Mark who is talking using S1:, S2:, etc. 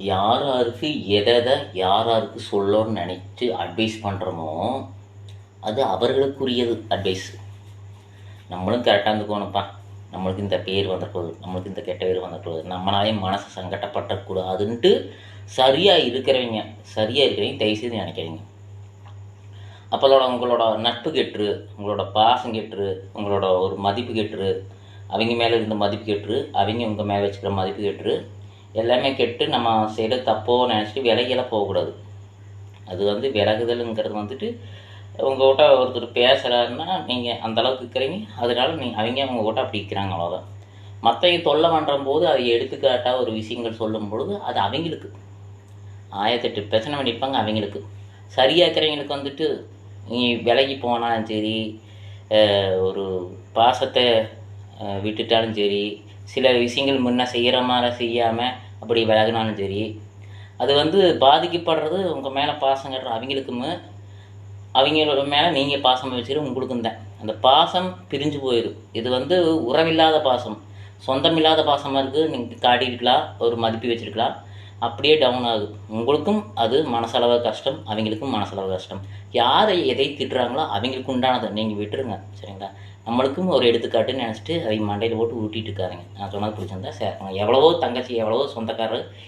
S1: யார் யாருக்கு எதை எதை யார் யாருக்கு சொல்லணும்னு நினச்சி அட்வைஸ் பண்ணுறோமோ அது அவர்களுக்குரியது அட்வைஸ் நம்மளும் கரெக்டாக இருந்துக்கணும்ப்பா. நம்மளுக்கு இந்த பேர் வந்துடக்கூடாது நம்மளுக்கு இந்த கெட்ட பேர் வந்துடக்கூடாது நம்மளாலே மனசு சங்கடப்பட்டக்கூடாதுன்ட்டு சரியாக இருக்கிறவங்க சரியாக இருக்கிறவங்க தயவுசெய்து நினைக்கிறீங்க அப்போதோட உங்களோட நட்பு கெட்டுரு உங்களோட பாசம் கெட்டுரு உங்களோட ஒரு மதிப்பு கெட்டுரு அவங்க மேலே இருந்த மதிப்பு கெட்டுரு அவங்க உங்கள் மேலே வச்சுக்கிற மதிப்பு கெட்டுரு எல்லாமே கெட்டு நம்ம செய்கிற தப்போ நினச்சிட்டு விலகியெல்லாம் போகக்கூடாது. அது வந்து விலகுதலுங்கிறது வந்துட்டு உங்கள்கிட்ட ஒருத்தர் பேசுகிறாருன்னா நீங்கள் அந்தளவுக்கு இருக்கிறீங்க. அதனால நீங்கள் அவங்க உங்கள்கிட்ட அப்படி இருக்கிறாங்க அவ்வளோதான் மற்றவங்க தொல்லை பண்ணுற போது அதை எடுத்துக்காட்டாக ஒரு விஷயங்கள் சொல்லும் பொழுது அது அவங்களுக்கு. ஆயிரத்தெட்டு பிரச்சனை பண்ணிப்பாங்க அவங்களுக்கு. சரியாக இருக்கிறவங்களுக்கு வந்துட்டு நீ விலகி போனாலும் சரி ஒரு பாசத்தை விட்டுட்டாலும் சரி சில விஷயங்கள் முன்ன செய்கிற மாதிரி செய்யாமல் அப்படி விலகினாலும் சரி அது வந்து பாதிக்கப்படுறது உங்கள் மேலே பாசம் கட்டுற அவங்களுக்குமே அவங்களோட மேலே நீங்கள் பாசம் வச்சுட்டு உங்களுக்கும் தான். அந்த பாசம் பிரிஞ்சு போயிடும் இது வந்து உறவில்லாத பாசம். சொந்தமில்லாத பாசமாக இருக்குது நீங்கள் காட்டியிருக்கலாம் ஒரு மதிப்பு வச்சுருக்கலாம். அப்படியே டவுன் ஆகுது. உங்களுக்கும் அது மனசளவு கஷ்டம் அவங்களுக்கும் மனசளவு கஷ்டம். யாரை எதை திட்டுறாங்களோ அவங்களுக்கு உண்டானதை நீங்கள் விட்டுருங்க சரிங்களா? நம்மளுக்கும் ஒரு எடுத்துக்காட்டுன்னு நினச்சிட்டு அதை மண்டையில் போட்டு ஊட்டிட்டு இருக்காருங்க நான் சொன்னது பிடிச்சிருந்தா சேர்க்கணும் எவ்வளவோ தங்கச்சி எவ்வளவோ சொந்தக்காரர்